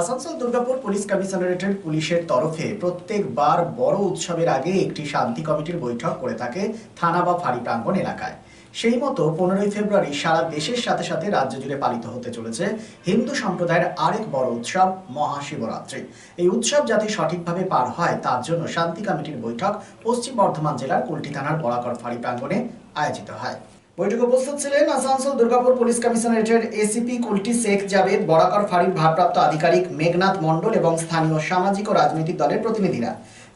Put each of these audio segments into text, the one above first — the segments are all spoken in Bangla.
আসানসোল দুর্গাপুর পুলিশ কমিশনারেটের পুলিশের তরফে প্রত্যেকবার বড় উৎসবের আগে একটি শান্তি কমিটির বৈঠক করে থাকে থানা বা ফাঁড়ি প্রাঙ্গণ এলাকায়। সেই মতো পনেরোই ফেব্রুয়ারি সারা দেশের সাথে সাথে রাজ্য জুড়ে পালিত হতে চলেছে হিন্দু সম্প্রদায়ের আরেক বড় উৎসব মহাশিবরাত্রি। এই উৎসব যাতে সঠিকভাবে পার হয়, তার জন্য শান্তি কমিটির বৈঠক পশ্চিম বর্ধমান জেলার কুলটি থানার বরাকর ফাঁড়ি প্রাঙ্গণে আয়োজিত হয়। বৈঠকে উপস্থিত ছিলেন আসানসোল দুর্গাপুর পুলিশ কমিশনারেটের এসিপি কুলটি শেখ জাবেদ বরাকর ফাঁড়ির ভারপ্রাপ্ত আধিকারিক মেঘনাথ মণ্ডল এবং স্থানীয় সামাজিক ও রাজনৈতিক দলের প্রতিনিধিরা।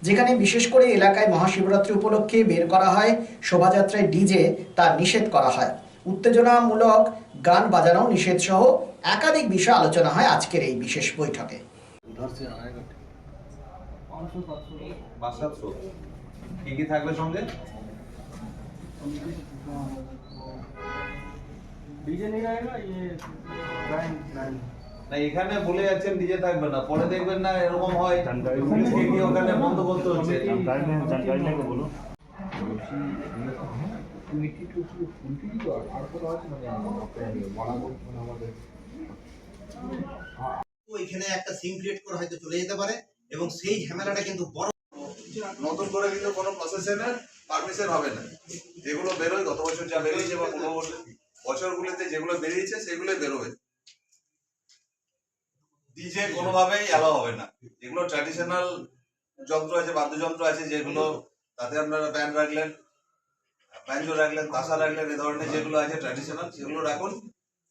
যেখানে বিশেষ করে এলাকায় মহাশিবরাত্রি উপলক্ষে বের করা হয়, শোভাযাত্রায় ডিজে তা নিষেধ করা হয়। উত্তেজনামূলক গান বাজানো নিষেধ সহ একাধিক বিষয় আলোচনা হয় আজকের এই বিশেষ বৈঠকে। থাকবে সঙ্গে? डीजे नहीं रहेगा ये बैंड बैंड না এখানে বলে যাচ্ছেন ডিজে থাকবে না পরে দেখবেন না এরকম হয় পুলিশকে গিয়ে ওখানে বন্ধ করতে হচ্ছে जानकारी लेंगे जानकारी लेंगे बोलो তো এখানে একটা সিম ক্রিয়েট করে হয়তো চলে যেতে পারে এবং সেই ঝামেলাটা কিন্তু বড় নতুন করে কিন্তু কোনো প্রসেশনের পারমিশন হবে না যেগুলো বেরোয় গত বছর যা বেরিয়েছে বা পনেরো বছর বছরগুলোতে যেগুলো বেরিয়েছে, সেগুলোই বেরোবে ডিজে কোনোভাবেই অ্যালাউ হবে না। যেগুলো ট্র্যাডিশনাল যন্ত্র আছে, বাদ্যযন্ত্র আছে, যেগুলো তাতে আপনারা ব্যান্ড রাখলেন ব্যাঞ্জো রাখলেন, তাসা রাখলেন, এ ধরনের যেগুলো আছে ট্র্যাডিশনাল সেগুলো রাখুন।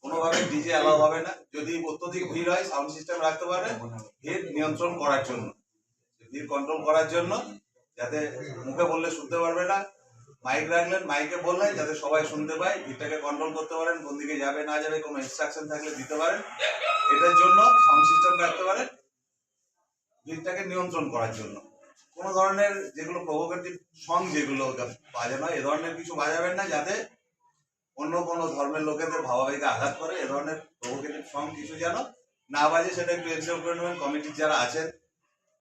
কোনোভাবে ডিজে অ্যালাউ হবে না। যদি অত্যধিক ভিড় হয় সাউন্ড সিস্টেম রাখতে পারেন, ভিড় নিয়ন্ত্রণ করার জন্য। ভিড় কন্ট্রোল করার জন্য, যাতে মুখে বললে শুনতে পারবে না মাইক রাখলেন, মাইকে বললেন যাতে সবাই শুনতে পায়। ভিড়টাকে কন্ট্রোল করতে পারেন, কোন দিকে যাবে, না যাবে, কোনো ইনস্ট্রাকশন থাকলে দিতে পারেন। এটার জন্য সাউন্ড সিস্টেম রাখতে পারেন ভিড়টাকে নিয়ন্ত্রণ করার জন্য। কোনো ধরনের যেগুলো প্রভোকেটিভ সং যেগুলো বাজানো এ ধরনের কিছু বাজাবেন না, যাতে অন্য কোনো ধর্মের লোকেদের ভাবাবেগে আঘাত করে। এ ধরনের প্রভোকেটিভ সং কিছু যেন না বাজে, সেটা একটু এনশিওর করে নেবেন। কমিটির যারা আছেন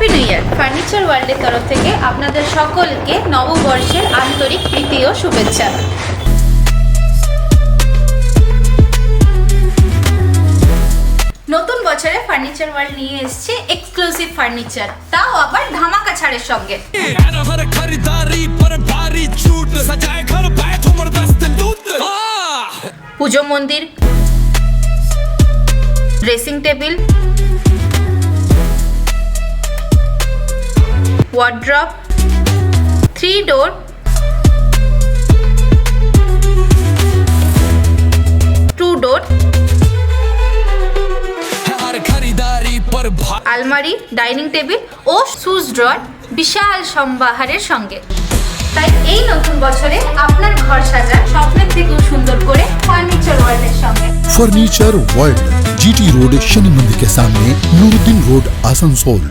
হ্যাপি নিউ ইয়ার ফার্নিচার ওয়ার্ল্ডের তরফ থেকে আপনাদের সকলকে নববর্ষের আন্তরিক প্রীতি ও শুভেচ্ছা। নতুন বছরে ফার্নিচার ওয়ার্ল্ড নিয়ে এসছে এক্সক্লুসিভ ফার্নিচার তাও আবার ধামাকা ছাড়ের সঙ্গে। পুজো মন্দির dressing table wardrobe, 3 door, two door, আলমারি ডাইনিং টেবিল ও সুজ ড্রয়ার বিশাল সম্ভাহারের সঙ্গে। তাই এই নতুন বছরে আপনার ঘর সাজা স্বপ্নের থেকেও সুন্দর করে ফার্নিচার ওয়ার্ল্ড এর সঙ্গে furniture world GT road Shani Mandir কে সামনে নুরুদ্দিন রোড আসানসোল